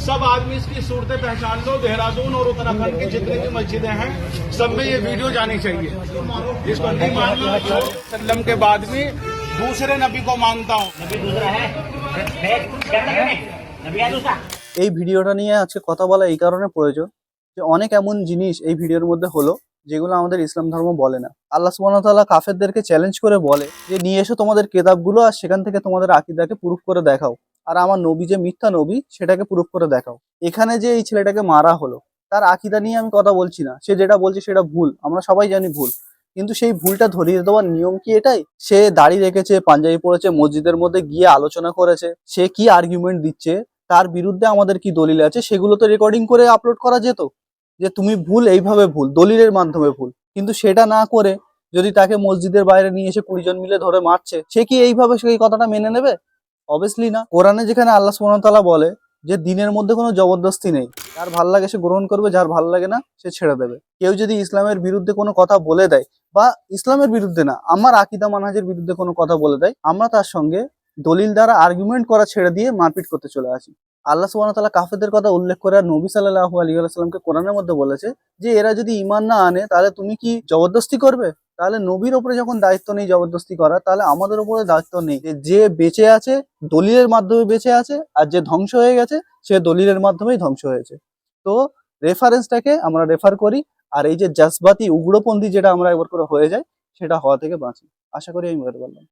सब आदमी इसकी सूरतें पहचान लो देहरादून और उत्तराखंड की जितनी भी मस्जिदें हैं सब में ये वीडियो जानी चाहिए इसको नहीं मानना सल्लम के बाद में दूसरे नबी को मानता हूँ नबी दूसरा है है क्या है नबी है दूसरा এই ভিডিওটা নিয়ে আজকে কথা বলা এই কারণে প্রয়োজন যে অনেক এমন জিনিস এই ভিডিওর মধ্যে হলো যেগুলো আমাদের ইসলাম ধর্ম বলে না আল্লাহ সুবহানাহু ওয়া তাআলা কাফেরদেরকে চ্যালেঞ্জ করে বলে যে নিয়ে এসো তোমাদের কেতাবগুলো আর সেখান থেকে তোমাদের আকীদাকে প্রুফ করে দেখাও আর আমার নবী যে মিথ্যা নবী, সেটাকে প্রুফ করে দেখাও। এখানে যে এই ছেলেটাকে মারা হলো, তার আকীদা নিয়ে আমি কথা বলছি না। সে যেটা বলছে সেটা ভুল, আমরা সবাই জানি ভুল। কিন্তু সেই ভুলটা ধরিয়ে দেওয়ার নিয়ম কি এটাই? সে দাড়ি রেখেছে, পাঞ্জাবি পড়েছে মসজিদের মধ্যে গিয়ে আলোচনা করেছে। সে কি আর্গুমেন্ট দিচ্ছে? তার বিরুদ্ধে আমাদের কি দলিল আছে? সেগুলো তো রেকর্ডিং করে আপলোড করা যেত। যে তুমি ভুল, এইভাবে ভুল, দলিলের মাধ্যমে ভুল। কিন্তু সেটা না করে যদি তাকে মসজিদের বাইরে নিয়ে এসে কুড়ি জন মিলে ধরে মারছে, সে কি এইভাবে সেই কথাটা মেনে নেবে? অবভিয়াসলি না। কোরআনে যেখানে আল্লাহ সুবহানাহু বলে যে দিনের মধ্যে কোনো জবরদস্তি নেই। যার ভালো লাগে সে গ্রহণ করবে, যার ভালো লাগে না সে ছেড়ে দেবে। কেউ যদি ইসলামের বিরুদ্ধে কোনো কথা বলে দেয়, বা ইসলামের বিরুদ্ধে না, আমার আকিদা মানহাজের বিরুদ্ধে কোনো কথা বলে দেয়, আমরা তার সঙ্গে দলিল দ্বারা আর্গুমেন্ট করা ছেড়ে দিয়ে মারপিট করতে চলে আসি। আল্লাহ ওয়া তাআলা কথা উল্লেখ করে নবী সাল্লাল্লাহু আলাইহি ওয়াসাল্লামকে কোরআনের মধ্যে বলেছে যে, এরা যদি ইমান না আনে, তাহলে তুমি কি জবরদস্তি করবে? তাহলে নবীর ওপরে যখন দায়িত্ব নেই জবরদস্তি করা, তাহলে আমাদের ওপরে দায়িত্ব নেই যে বেঁচে আছে, দলিলের মাধ্যমে বেঁচে আছে, আর যে ধ্বংস হয়ে গেছে, সে দলিলের মাধ্যমেই ধ্বংস হয়েছে। তো রেফারেন্সটাকে আমরা রেফার করি, আর এই যে জাজবাতি উগ্রপন্থী যেটা আমরা একবার করে হয়ে যায় সেটা হওয়া থেকে বাঁচি। আশা করি আমি বলতে পারলাম